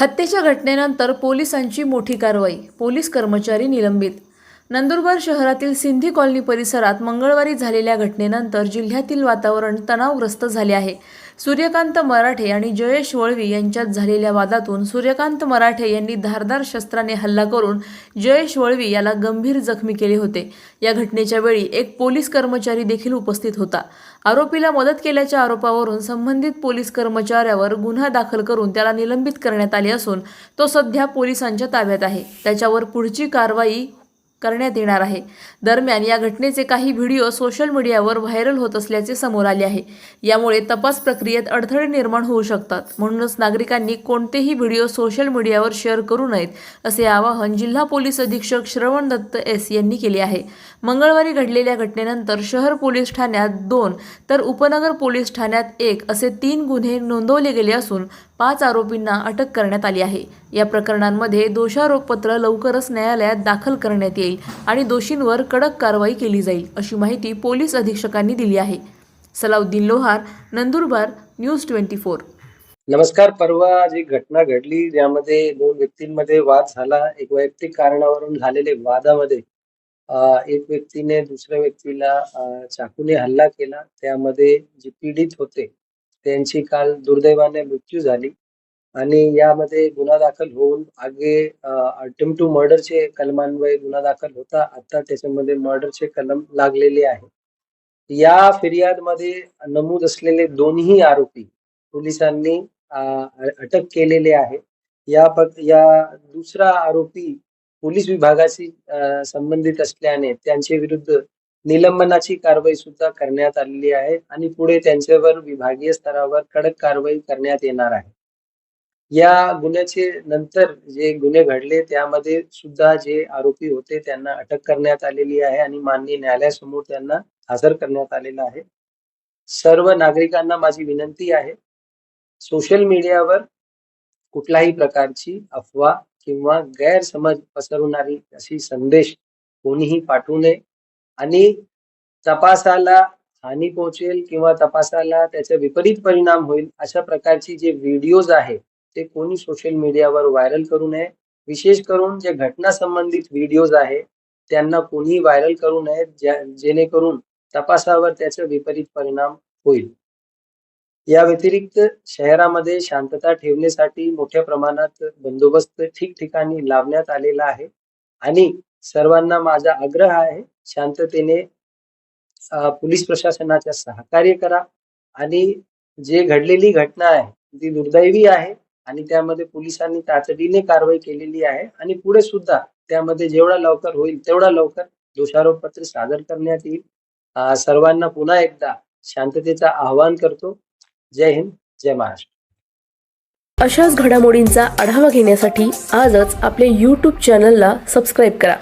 हत्येच्या घटनेनंतर पोलिसांची मोठी कारवाई पोलीस कर्मचारी निलंबित नंदुरबार शहरातील सिंधी कॉलनी परिसरात मंगळवारी झालेल्या घटनेनंतर जिल्ह्यातील वातावरण तणावग्रस्त झाले आहे. सूर्यकांत मराठे आणि जयेश वळवी यांच्यात झालेल्या वादातून सूर्यकांत मराठे यांनी धारदार शस्त्राने हल्ला करून जयेश वळवी याला गंभीर जखमी केले होते. या घटनेच्या वेळी एक पोलीस कर्मचारी देखील उपस्थित होता. आरोपीला मदत केल्याच्या आरोपावरून संबंधित पोलीस कर्मचाऱ्यावर गुन्हा दाखल करून त्याला निलंबित करण्यात आले असून तो सध्या पोलिसांच्या ताब्यात आहे. त्याच्यावर पुढची कारवाई करण्यात येणार आहे. दरम्यान या घटनेचे काही व्हिडिओ सोशल मीडियावर व्हायरल होत असल्याचे समोर आले आहे. यामुळे तपास प्रक्रियेत अडथळे निर्माण होऊ शकतात. म्हणूनच नागरिकांनी कोणतेही व्हिडिओ सोशल मीडियावर शेअर करू नयेत असे आवाहन जिल्हा पोलीस अधीक्षक श्रवण दत्त एस यांनी केले आहे. मंगळवारी घडलेल्या घटनेनंतर शहर पोलीस ठाण्यात दोन तर उपनगर पोलीस ठाण्यात एक असे तीन गुन्हे नोंदवले गेले असून पाच आरोपींना अटक करण्यात आली आहे. या प्रकरणांमध्ये दोषारोपपत्र लवकरच न्यायालयात दाखल करण्यात येईल आणि दोषींवर कडक कारवाई केली जाईल अशी माहिती पोलीस अधीक्षकांनी दिली आहे. Salauddin Lohar Nandurbar news twenty four. नमस्कार परवा जी घटना घडली ज्यामध्ये दोन व्यक्तींमध्ये वाद झाला. एक वैयक्तिक कारणावरून झालेले वादामध्ये एक व्यक्तीने दुसऱ्या व्यक्तीला चाकूने हल्ला केला. त्यामध्ये जे पीडित होते त्यांची काल दुर्दैवाने मृत्यू झाली. आणि यामध्ये गुन्हा दाखल होऊन आगे अटेम्प्ट टू मर्डरचे कलमान्वये गुन्हा दाखल होता. आता त्याच्यामध्ये मर्डरचे कलम लागलेले आहे. या फिर्यादमध्ये नमूद असलेले दोन्ही आरोपी पोलिसांनी अटक केलेले आहे. या पक- या दुसरा आरोपी पोलीस विभागाशी संबंधित असल्याने त्यांच्या विरुद्ध निलंबनाची कारवाई सुद्धा करण्यात आलेली आहे आणि पुढे त्यांच्यावर विभागीय स्तरावर कडक कारवाई करण्यात येणार आहे. या गुन्ह्याचे नंतर जे गुन्हे घडले त्यामध्ये सुद्धा जे आरोपी होते त्यांना अटक करण्यात आलेली आहे आणि माननीय न्यायालयासमोर त्यांना हजर करण्यात आलेला आहे. सर्व नागरिकांना माझी विनंती आहे सोशल मीडियावर कुठल्याही प्रकारची अफवा किंवा गैरसमज पसरवणारी अशी संदेश कोणीही पाठवू नये. आणि तपासाला हानी पोहोचेल किंवा तपासाला त्याचा विपरीत परिणाम होईल अशा प्रकारची जे व्हिडिओज आहेत ते कोणी सोशल मीडियावर व्हायरल करू नये. विशेष करून जे घटना संबंधित व्हिडिओज आहे त्यांना कोणी व्हायरल करू नये ज्या- जेणेकरून तपासावर त्याचा विपरीत परिणाम होईल. या व्यतिरिक्त शहरामध्ये शांतता ठेवण्यासाठी मोठ्या प्रमाणात बंदोबस्त ठिकठिकाणी लावण्यात आलेला आहे. आणि सर्वांना माझा आग्रह आहे शांततेने पोलीस प्रशासनाच्या सहकार्य करा आणि जे घडलेली घटना आहे ती दुर्दैवी आहे आणि त्यामध्ये पोलिसांनी तातडीने कारवाई केलेली आहे आणि पुढे सुद्धा त्यामध्ये जेवढा लवकर होईल तेवढा लवकर दोषारोप पत्र सादर करण्यात येईल. सर्वांना पुन्हा एकदा शांततेचं आवाहन करतो. जय हिंद जय महाराष्ट्र. अशाच घडामोडींचा आढावा घेण्यासाठी आजच आपल्या यूट्यूब चॅनलला सबस्क्राईब करा.